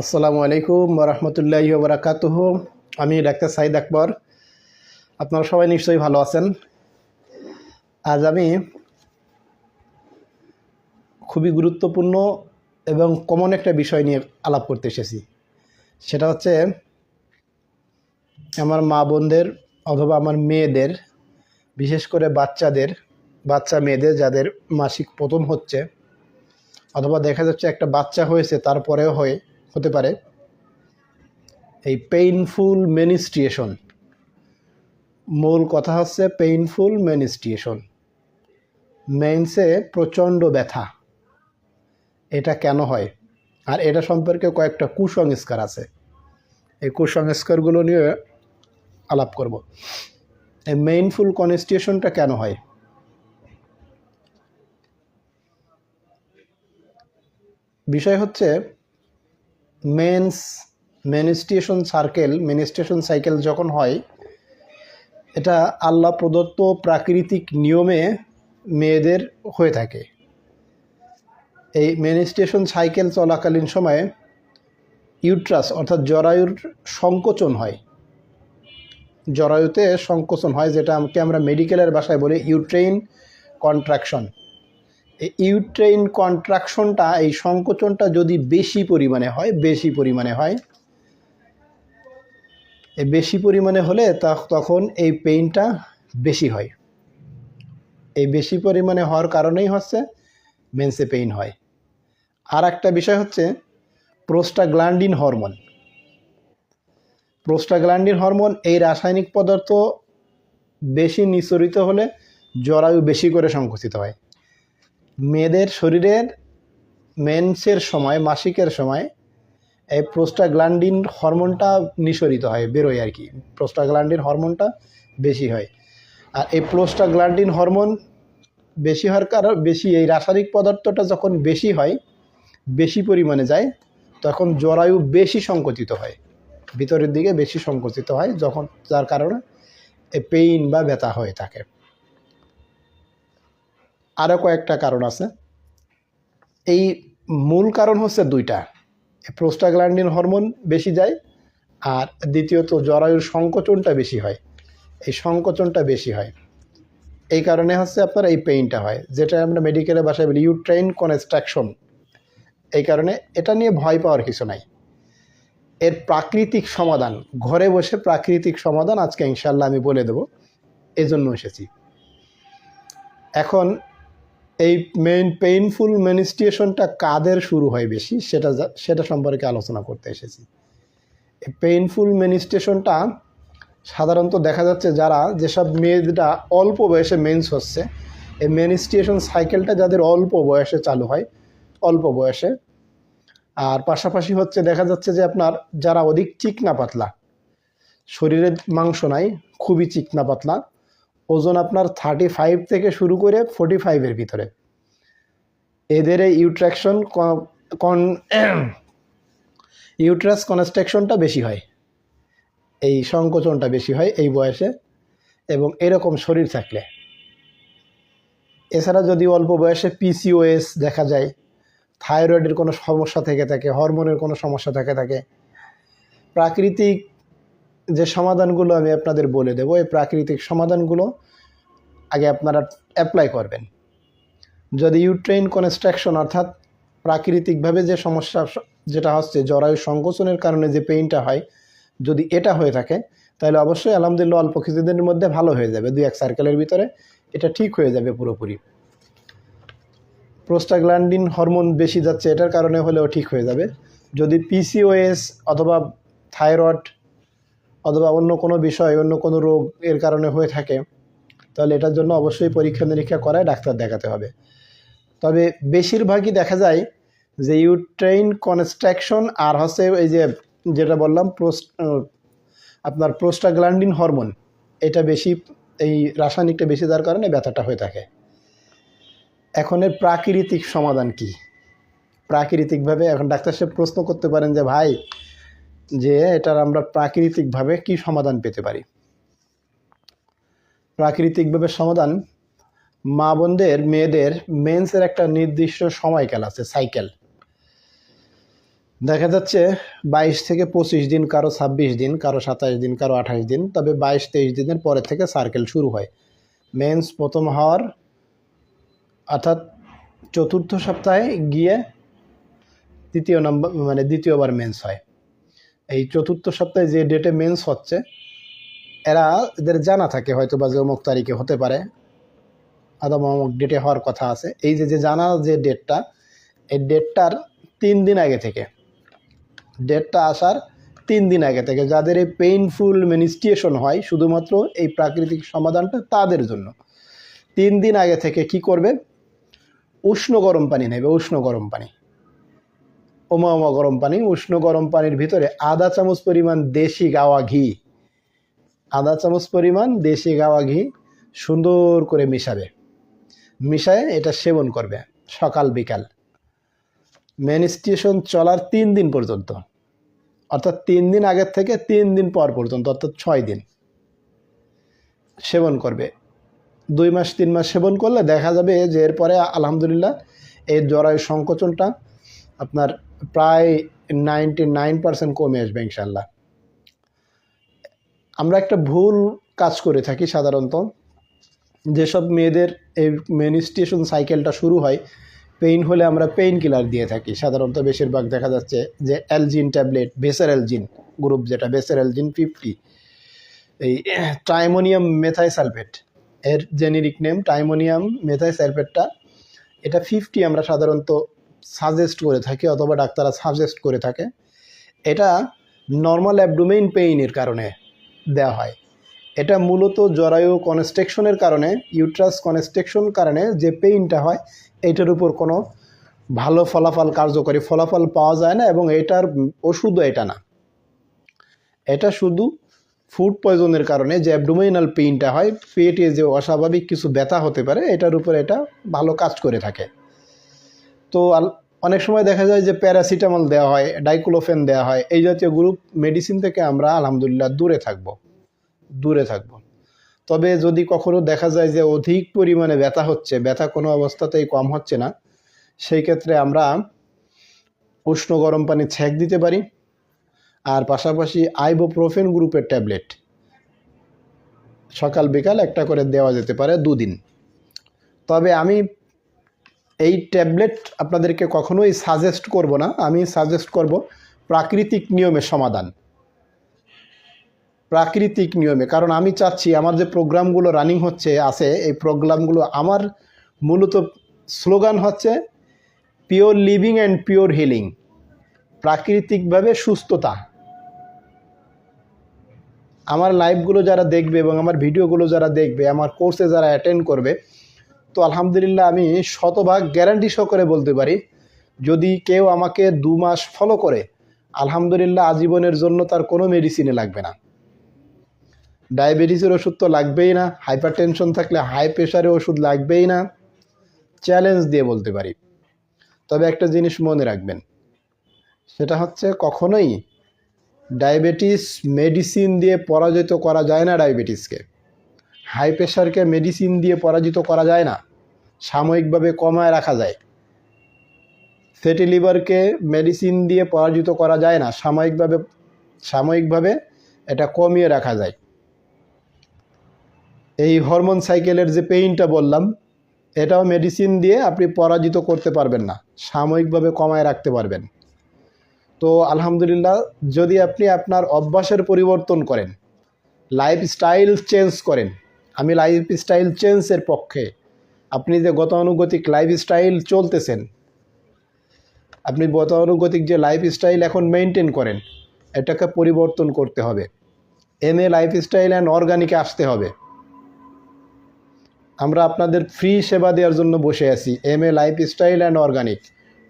আসসালামু আলাইকুম রহমতুল্লাহ বারাকাতুহ। আমি ডাক্তার সাইদ আকবর। আপনারা সবাই নিশ্চয়ই ভালো আছেন। আজ আমি খুবই গুরুত্বপূর্ণ এবং কমন একটা বিষয় নিয়ে আলাপ করতে এসেছি। সেটা হচ্ছে আমার মা বোনদের অথবা আমার মেয়েদের, বিশেষ করে বাচ্চাদের, বাচ্চা মেয়েদের যাদের মাসিক প্রথম হচ্ছে, অথবা দেখা যাচ্ছে একটা বাচ্চা হয়েছে, তারপরেও হয়ে। হতে পারে, এই পেইনফুল মেনিস্ট্রিয়েশন মূল কথা হচ্ছে পেইনফুল মেনিস্ট্রিয়েশন মেন্সে প্রচণ্ড ব্যথা। এটা কেন হয়? আর এটা সম্পর্কে কয়েকটা কুসংস্কার আছে। এই কুসংস্কারগুলো নিয়ে আলাপ করব। এই মেইনফুল কনস্টিটিউশনটা কেন হয়? বিষয় হচ্ছে men's menstruation circle menstruation cycle যখন হয়, এটা আল্লাহ প্রদত্ত প্রাকৃতিক নিয়মে মেয়েদের হয়ে থাকে। এই মেনিস্ট্রেশন সাইকেল চলাকালীন সময়ে ইউট্রাস, অর্থাৎ জরায়ুর সংকোচন হয়। জরায়ুতে সংকোচন হয় যেটা আমাকে আমরা মেডিকেলের ভাষায় বলি ইউট্রেইন কন্ট্রাকশন। ইউট্রেইন কন্ট্রাকশনটা, এই সংকোচনটা যদি বেশি পরিমাণে হয়, বেশি পরিমাণে হয় বেশি পরিমাণে হলে তখন এই পেইনটা বেশি হয়। এই বেশি পরিমাণে হওয়ার কারণেই হচ্ছে মেন্সে পেইন হয়। আর একটা বিষয় হচ্ছে প্রোস্টাগ্ল্যান্ডিন হরমোন। প্রোস্টাগ্ল্যান্ডিন হরমোন এই রাসায়নিক পদার্থ বেশি নিঃসরিত হলে জরায়ু বেশি করে সংকুচিত হয়। মেয়েদের শরীরের মেন্সের সময়, মাসিকের সময়, এই প্রোস্টাগ্ল্যান্ডিন হরমোনটা নিঃসরিত হয়, বেরোয় আর কি। প্রোস্টাগ্ল্যান্ডিন হরমোনটা বেশি হয়। আর এই প্রোস্টাগ্ল্যান্ডিন হরমোন বেশি হওয়ার কারণ, বেশি, এই রাসায়নিক পদার্থটা যখন বেশি হয়, বেশি পরিমাণে যায়, তখন জরায়ু বেশি সংকুচিত হয়। ভিতরের দিকে বেশি সংকুচিত হয়, যখন, যার কারণে পেইন বা ব্যথা হয়ে থাকে। আরও কয়েকটা কারণ আছে। এই মূল কারণ হচ্ছে দুইটা। প্রোস্টাগ্ল্যান্ডিন হরমোন বেশি যায় আর দ্বিতীয়ত জরায়ুর সংকোচনটা বেশি হয়। এই সংকোচনটা বেশি হয়। এই কারণে হচ্ছে আপনার এই পেইনটা হয়, যেটা আমরা মেডিকেলে বাসায় বলি ইউট্রাইন কনস্ট্রাকশন এই কারণে এটা নিয়ে ভয় পাওয়ার কিছু নাই। এর প্রাকৃতিক সমাধান, ঘরে বসে প্রাকৃতিক সমাধান আজকে ইনশাল্লাহ আমি বলে দেবো। এজন্য এসেছি। এখন এই মেইন পেইনফুল মেনিস্ট্রিয়েশনটা কাদের শুরু হয় বেশি, সেটা সেটা সম্পর্কে আলোচনা করতে এসেছি। এই পেইনফুল মেনিস্ট্রেশনটা সাধারণত দেখা যাচ্ছে যারা, যেসব মেয়েরা অল্প বয়সে মেন্স হচ্ছে, এই মেনিস্ট্রিয়েশন সাইকেলটা যাদের অল্প বয়সে চালু হয়, অল্প বয়সে, আর পাশাপাশি হচ্ছে দেখা যাচ্ছে যে আপনার যারা অধিক চিকনা পাতলা শরীরে মাংস নাই, খুবই চিকনা পাতলা ওজন আপনার থার্টি ফাইভ থেকে শুরু করে ফোর্টি ফাইভের ভিতরে। এদের এই ইউট্রাকশন কন ইউট্রাস কনস্ট্রাকশনটা বেশি হয়। এই সংকোচনটা বেশি হয় এই বয়সে এবং এরকম শরীর থাকলে। এছাড়া যদি অল্প বয়সে পিসিওএস দেখা যায়, থাইরয়েডের কোনো সমস্যা থেকে থাকে, হরমোনের কোনো সমস্যা থেকে থাকে, প্রাকৃতিক যে সমাধানগুলো আমি আপনাদের বলে দেবো, এই প্রাকৃতিক সমাধানগুলো আগে আপনারা অ্যাপ্লাই করবেন। যদি ইউট্রেইন কনস্ট্রাকশন অর্থাৎ প্রাকৃতিকভাবে যে সমস্যা, যেটা হচ্ছে জরায়ু সংকোচনের কারণে যে পেইনটা হয়, যদি এটা হয়ে থাকে, তাহলে অবশ্যই আলহামদুলিল্লাহ অল্প কিছুদিনের মধ্যে ভালো হয়ে যাবে, দুই এক সার্কেলের ভিতরে এটা ঠিক হয়ে যাবে পুরোপুরি। প্রোস্টাগ্ল্যান্ডিন হরমোন বেশি যাচ্ছে এটার কারণে হলেও ঠিক হয়ে যাবে। যদি পিসিওএস অথবা থাইরয়েড অথবা অন্য কোনো বিষয়, অন্য কোনো রোগ এর কারণে হয়ে থাকে, তাহলে এটার জন্য অবশ্যই পরীক্ষা নিরীক্ষা করায় ডাক্তার দেখাতে হবে। তবে বেশিরভাগই দেখা যায় যে ইউট্রেইন কনস্ট্রাকশন আর হচ্ছে এই যে যেটা বললাম, প্রোস্ট আপনার প্রোস্টাগ্ল্যান্ডিন হরমোন, এটা বেশি, এই রাসায়নিকটা বেশি যার কারণে ব্যথাটা হয়ে থাকে। এখন এর প্রাকৃতিক সমাধান কি? প্রাকৃতিকভাবে এখন ডাক্তার সাহেব প্রশ্ন করতে পারেন যে, ভাই যে এটার আমরা প্রাকৃতিকভাবে কি সমাধান পেতে পারি? প্রাকৃতিকভাবে সমাধান মা বোনদের, মেয়েদের মেন্সের একটা নির্দিষ্ট সময়কাল আছে, সাইকেল। দেখা যাচ্ছে বাইশ থেকে পঁচিশ দিন, কারও ছাব্বিশ দিন, কারও সাতাশ দিন, কারও আঠাশ দিন, তবে বাইশ তেইশ দিনের পরে থেকে সার্কেল শুরু হয়। মেন্স প্রথম হওয়ার অর্থাৎ চতুর্থ সপ্তাহে গিয়ে তৃতীয় নম্বর মানে দ্বিতীয়বার মেন্স হয়। এই চতুর্থ সপ্তাহে যে ডেটে মেন্স হচ্ছে, এরা এদের জানা থাকে হয়তো বা যে অমুক তারিখে হতে পারে। আদম অমুক ডেটে হওয়ার কথা আছে। এই যে যে জানা যে ডেটটা এই ডেটটার তিন দিন আগে থেকে। ডেটটা আসার তিন দিন আগে থেকে যাদের এই পেইনফুল মেনিস্ট্রিয়েশন হয়, শুধুমাত্র এই প্রাকৃতিক সমাধানটা তাদের জন্য। তিন দিন আগে থেকে কি করবে? উষ্ণ গরম পানি নেবে, উষ্ণ গরম পানি। ওমা গরম পানি, উষ্ণ গরম পানির ভিতরে আধা চামচ পরিমাণ দেশি গাওয়া ঘি। আধা চামচ পরিমাণ দেশি গাওয়া ঘি সুন্দর করে মিশাবে। মিশায় এটা সেবন করবে সকাল, বিকাল। মেনিস্ট্রিয়েশন চলার তিন দিন পর্যন্ত। অর্থাৎ তিন দিন আগের থেকে তিন দিন পর পর্যন্ত, অর্থাৎ ছয় দিন। সেবন করবে। দুই মাস, তিন মাস সেবন করলে দেখা যাবে যে এরপরে আলহামদুলিল্লাহ এই জরায়ু সংকোচনটা আপনার প্রায় নাইনটি নাইন পার্সেন্ট কমে আসবে ইনশাল্লাহ। আমরা একটা ভুল কাজ করে থাকি সাধারণত। যেসব মেয়েদের এই মেনিস্ট্রেশন সাইকেলটা শুরু হয় পেইন হলে আমরা পেইন কিলার দিয়ে থাকি। সাধারণত বেশিরভাগ দেখা যাচ্ছে যে অ্যালজিন ট্যাবলেট বেসার অ্যালজিন গ্রুপ যেটা বেসার অ্যালজিন ফিফটি এই টাইমোনিয়াম মেথাইসালফেট এর জেনেরিক নেম টাইমোনিয়াম মেথাইসালফেটটা এটা ফিফটি আমরা সাধারণত সাজেস্ট করে থাকে অথবা ডাক্তাররা সাজেস্ট করে থাকে। এটা নর্মাল অ্যাবডোমেইন পেইনের কারণে দেওয়া হয়। এটা মূলত জরায়ু কনস্ট্রাকশনের কারণে ইউট্রাস কনস্ট্রাকশন কারণে যে পেইনটা হয় এইটার উপর কোনো ভালো ফলাফল কার্যকরী ফলাফল পাওয়া যায় না এবং এটার ওষুধও এটা না। এটা শুধু ফুড পয়জনের কারণে যে অ্যাবডোমিনাল পেইনটা হয়, পেটে যে অস্বাভাবিক কিছু ব্যথা হতে পারে, এটার উপর এটা ভালো কাজ করে থাকে। তো অনেক সময় দেখা যায় যে প্যারাসিটামল দেওয়া হয়, ডাইক্লোফেন দেওয়া হয়, এই জাতীয় গ্রুপ মেডিসিন থেকে আমরা আলহামদুলিল্লাহ দূরে থাকব দূরে থাকব। তবে যদি কখনো দেখা যায় যে অধিক পরিমাণে ব্যথা হচ্ছে, ব্যথা কোনো অবস্থাতেই কম হচ্ছে না, সেই ক্ষেত্রে আমরা উষ্ণ গরম পানি ছেঁক দিতে পারি, আর পাশাপাশি আইবোপ্রোফেন গ্রুপের ট্যাবলেট সকাল বিকাল একটা করে দেওয়া যেতে পারে দুদিন। তবে আমি এই ট্যাবলেট আপনাদেরকে কখনোই সাজেস্ট করব না, আমি সাজেস্ট করব প্রাকৃতিক নিয়মে সমাধান। প্রাকৃতিক নিয়মে, কারণ আমি চাচ্ছি আমার যে প্রোগ্রামগুলো রানিং হচ্ছে, আছে, এই প্রোগ্রামগুলো আমার মূলত স্লোগান হচ্ছে pure living and pure healing প্রাকৃতিকভাবে সুস্থতা। আমার লাইভগুলো যারা দেখবে এবং আমার ভিডিওগুলো যারা দেখবে, আমার কোর্সে যারা অ্যাটেন্ড করবে তো আলহামদুলিল্লাহ আমি শতভাগ গ্যারান্টি সহকারে বলতে পারি। যদি কেউ আমাকে দু মাস ফলো করে, আলহামদুলিল্লাহ আজীবনের জন্য তার কোনো মেডিসিনে লাগবে না। ডায়াবেটিসের ওষুধ তো লাগবেই না হাইপার টেনশন থাকলে হাই প্রেশারের ওষুধ লাগবেই না। চ্যালেঞ্জ দিয়ে বলতে পারি। তবে একটা জিনিস মনে রাখবেন, সেটা হচ্ছে কখনোই ডায়াবেটিস মেডিসিন দিয়ে পরাজিত করা যায় না ডায়াবেটিসকে হাই প্রেশারকে মেডিসিন দিয়ে পরাজিত করা যায় না। সাময়িকভাবে কমায় রাখা যায়। ফ্যাটি লিভারকে মেডিসিন দিয়ে পরাজিত করা যায় না, সাময়িকভাবে সাময়িকভাবে এটা কমিয়ে রাখা যায়। এই হরমোন সাইকেলের যে পেইনটা বললাম, এটাও মেডিসিন দিয়ে আপনি পরাজিত করতে পারবেন না, সাময়িকভাবে কমায় রাখতে পারবেন। তো আলহামদুলিল্লাহ, যদি আপনি আপনার অভ্যাসের পরিবর্তন করেন লাইফস্টাইল চেঞ্জ করেন, আমি লাইফস্টাইল চেঞ্জের পক্ষে আপনি যে গতানুগতিক লাইফস্টাইল চলতেছেন, আপনি গতানুগতিক যে লাইফস্টাইল এখন মেনটেন করেন, এটাকে পরিবর্তন করতে হবে। এম এ লাইফস্টাইল অ্যান্ড অর্গানিকে আসতে হবে। আমরা আপনাদের ফ্রি সেবা দেওয়ার জন্য বসে আছি। M A lifestyle and organic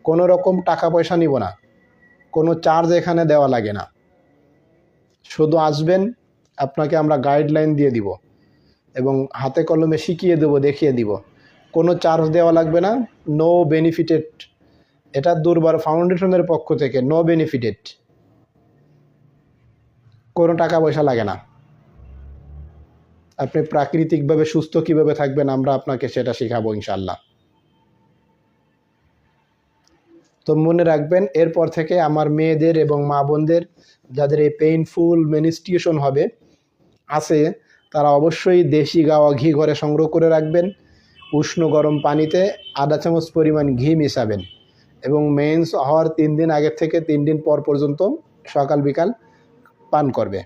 কোনো রকম টাকা পয়সা নিব না। কোনো চার্জ এখানে দেওয়া লাগে না। শুধু আসবেন, আপনাকে আমরা গাইডলাইন দিয়ে দিব এবং হাতে কলমে শিখিয়ে দেবো, দেখিয়ে দিব। কোনো চার্জ দেওয়া লাগবে না নো বেনিফিটেড এটা দুর্বার ফাউন্ডেশনের পক্ষ থেকে নো বেনিফিটেড কোনো টাকা পয়সা লাগে না। আপনি প্রাকৃতিকভাবে সুস্থ কীভাবে থাকবেন আমরা আপনাকে সেটা শেখাবো ইনশাল্লাহ তো মনে রাখবেন, এরপর থেকে আমার মেয়েদের এবং মা বোনদের যাদের এই পেইনফুল মেনিস্টিউশন হবে, আছে, তারা অবশ্যই দেশি গাওয়া ঘি ঘরে সংগ্রহ করে রাখবেন। উষ্ণ গরম পানিতে আধা চামচ পরিমাণ ঘি মিশাবেন এবং মেন্স হওয়ার তিন দিন আগের থেকে তিন দিন পর পর্যন্ত সকাল বিকাল পান করবে।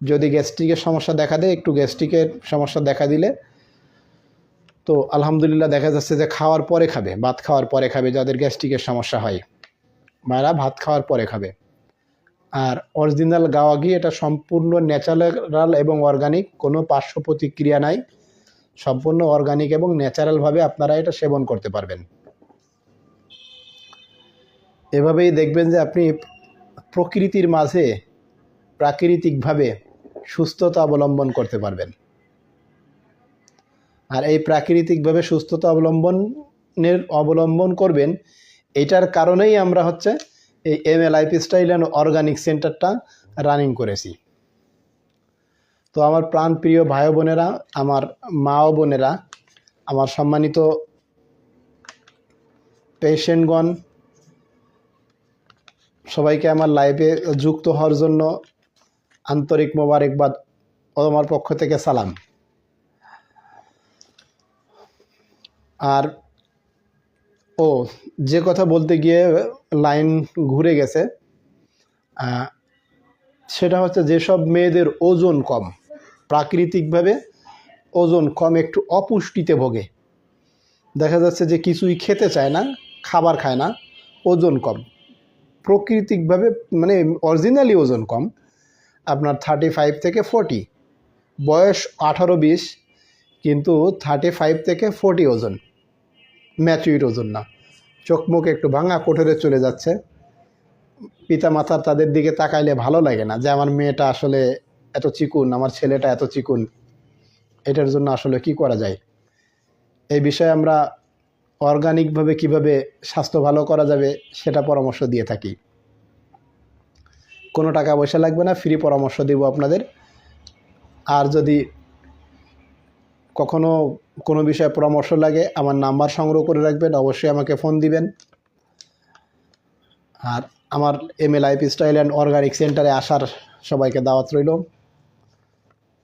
যদি গ্যাস্ট্রিকের সমস্যা দেখা দেয়, একটু গ্যাস্ট্রিকের সমস্যা দেখা দিলে তো আলহামদুলিল্লাহ দেখা যাচ্ছে যে খাওয়ার পরে খাবে, ভাত খাওয়ার পরে খাবে, যাদের গ্যাস্ট্রিকের সমস্যা হয়। মায়েরা ভাত খাওয়ার পরে খাবে। আর অরিজিনাল গাওয়া ঘি, এটা সম্পূর্ণ ন্যাচারাল এবং অর্গানিক কোনো পার্শ্ব প্রতিক্রিয়া নাই। সম্পূর্ণ অর্গানিক এবং ন্যাচারালভাবে আপনারা এটা সেবন করতে পারবেন। এভাবেই দেখবেন যে আপনি প্রকৃতির মাঝে প্রাকৃতিকভাবে সুস্থতা অবলম্বন করতে পারবেন। আর এই প্রাকৃতিকভাবে সুস্থতা অবলম্বনের, অবলম্বন করবেন, এটার কারণেই আমরা হচ্ছে এই M A life style and organic সেন্টারটা রানিং করেছি। তো আমার প্রাণপ্রিয় ভাই বোনেরা, আমার মা ও বোনেরা, আমার সম্মানিত পেশেন্টগণ, সবাইকে আমার লাইভে যুক্ত হওয়ার জন্য আন্তরিক মোবারকবাদ ও আমার পক্ষ থেকে সালাম। আর, ও, যে কথা বলতে গিয়ে লাইন ঘুরে গেছে সেটা হচ্ছে যেসব মেয়েদের ওজন কম প্রাকৃতিকভাবে ওজন কম, একটু অপুষ্টিতে ভোগে। দেখা যাচ্ছে যে কিছুই খেতে চায় না, খাবার খায় না, ওজন কম। প্রাকৃতিকভাবে মানে অরিজিনালি ওজন কম। আপনার থার্টি ফাইভ থেকে ফোরটি বয়স আঠারো বিশ, কিন্তু থার্টি ফাইভ থেকে ফোরটি ওজন। ম্যাচুইট ওজন না। চোখ মুখ একটু ভাঙা কোঠরে চলে যাচ্ছে। পিতা মাতার তাদের দিকে তাকাইলে ভালো লাগে না যে, আমার মেয়েটা আসলে এত চিকুন, আমার ছেলেটা এত চিকুন, এটার জন্য আসলে কি করা যায়? এই বিষয়ে আমরা অর্গানিকভাবে কীভাবে স্বাস্থ্য ভালো করা যাবে সেটা পরামর্শ দিয়ে থাকি। কোনো টাকা পয়সা লাগবে না, ফ্রি পরামর্শ দেব আপনাদের। আর যদি কখনো কোনো বিষয়ে পরামর্শ লাগে, আমার নাম্বার সংগ্রহ করে রাখবেন, অবশ্যই আমাকে ফোন দিবেন। আর আমার M A life style and organic সেন্টারে আসার সবাইকে দাওয়াত রইল।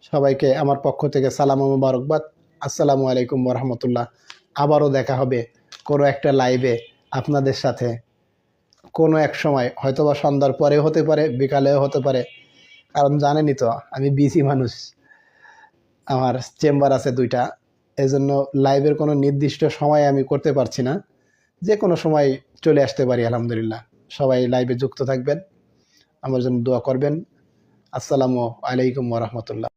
সবাইকে আমার পক্ষ থেকে সালাম মুবারকবাদ। আসসালামু আলাইকুম রহমতুল্লাহ আবারও দেখা হবে কোনো একটা লাইভে আপনাদের সাথে। কোনো এক সময়, হয়তোবা সন্ধ্যার পরেও হতে পারে, বিকালেও হতে পারে। কারণ জানেনই তো, আমি বিসি মানুষ। আমার চেম্বার আছে দুইটা। এজন্য লাইভের কোনো নির্দিষ্ট সময় আমি করতে পারছি না। যে কোনো সময় চলে আসতে পারি, আলহামদুলিল্লাহ। সবাই লাইভে যুক্ত থাকবেন। আমার জন্য দোয়া করবেন। আসসালামু আলাইকুম রহমতুল্লাহ